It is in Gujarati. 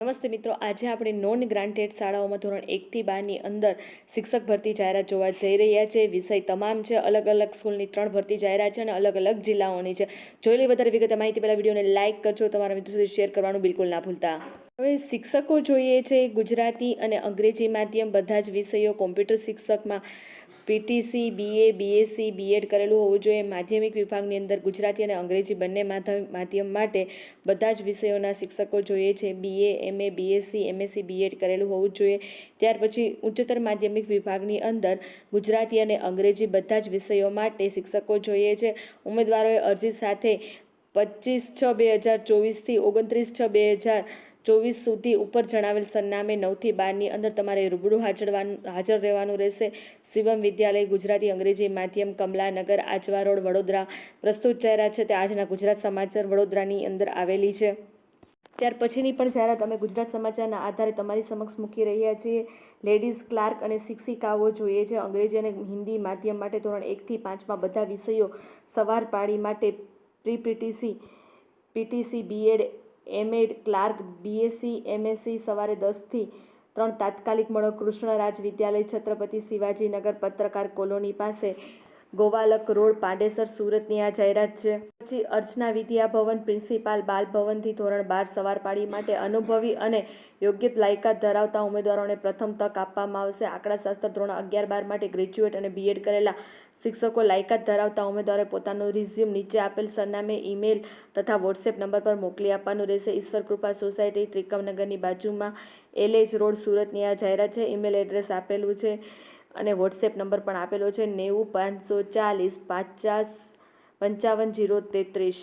નમસ્તે મિત્રો, આજે આપણે નોન ગ્રાન્ટેડ શાળાઓમાં ધોરણ એકથી બારની અંદર શિક્ષક ભરતી જાહેરાત જોવા જઈ રહ્યા છે. વિષય તમામ છે, અલગ અલગ સ્કૂલની ત્રણ ભરતી જાહેરાત છે અને અલગ અલગ જિલ્લાઓની છે. જોઈ વધારે વિગત માહિતી પહેલાં વિડીયોને લાઇક કરજો, તમારા મિત્રો સુધી શેર કરવાનું બિલકુલ ના ભૂલતા. હવે શિક્ષકો જોઈએ છે, ગુજરાતી અને અંગ્રેજી માધ્યમ બધા જ વિષયો કોમ્પ્યુટર શિક્ષકમાં પીટીસી, બીએ, બીએસસી, બીએડ કરેલું હોવું જોઈએ. માધ્યમિક વિભાગની અંદર ગુજરાતી અને અંગ્રેજી બંને માધ્યમ માટે બધા જ વિષયોના શિક્ષકો જોઈએ છે. BA, MA, BSc, MSc, BEd કરેલું હોવું જોઈએ. ત્યાર પછી ઉચ્ચતર માધ્યમિક વિભાગની અંદર ગુજરાતી અને અંગ્રેજી બધા જ વિષયો માટે શિક્ષકો જોઈએ છે. ઉમેદવારોએ અરજી સાથે પચીસ છ બે હજાર ચોવીસથી ઓગણત્રીસ છ બે હજાર ચોવીસ સુધી ઉપર જણાવેલ સરનામે નવથી બારની અંદર તમારે રૂબરૂ હાજરવાનું હાજર રહેવાનું રહેશે. શિવમ વિદ્યાલય, ગુજરાતી અંગ્રેજી માધ્યમ, કમલાનગર, આજવા રોડ, વડોદરા પ્રસ્તુત જાહેરાત છે. તે આજના ગુજરાત સમાચાર વડોદરાની અંદર આવેલી છે. ત્યાર પછીની પણ જાહેરાત અમે ગુજરાત સમાચારના આધારે તમારી સમક્ષ મૂકી રહ્યા છીએ. લેડીઝ ક્લાર્ક અને શિક્ષિકાઓ જોઈએ છે. અંગ્રેજી અને હિન્દી માધ્યમ માટે ધોરણ એકથી પાંચમાં બધા વિષયો સવાર પાળી માટે pre PTC PTC, BEd MEd clerk BSc MSc સવારે દસથી ત્રણ તાત્કાલિક મળો કૃષ્ણરાજ વિદ્યાલય છત્રપતિ શિવાજીનગર પત્રકાર કોલોની પાસે ગોવાલક રોડ પાંડેસર સુરતની આ જાહેરાત છે. પછી અર્ચના વિદ્યા ભવન પ્રિન્સિપાલ બાલ ભવનથી ધોરણ બાર સવાર પાડી માટે અનુભવી અને યોગ્ય લાયકાત ધરાવતા ઉમેદવારોને પ્રથમ તક આપવામાં આવશે. આંકડાશાસ્ત્ર ધોરણ અગિયાર બાર માટે ગ્રેજ્યુએટ અને બીએડ કરેલા શિક્ષકો લાયકાત ધરાવતા ઉમેદવારે પોતાનું રિઝ્યુમ નીચે આપેલ સરનામે ઈમેલ તથા વોટ્સએપ નંબર પર મોકલી આપવાનું રહેશે. ઈશ્વર કૃપા સોસાયટી ત્રિકમનગરની બાજુમાં એલેજ રોડ સુરતની આ જાહેરાત છે. ઈમેલ એડ્રેસ આપેલું છે. અને વોટ્સએપ નંબર પણ આપેલો છે નેવું પાંચસો ચાલીસ પચાસ પંચાવન જીરો તેત્રીસ.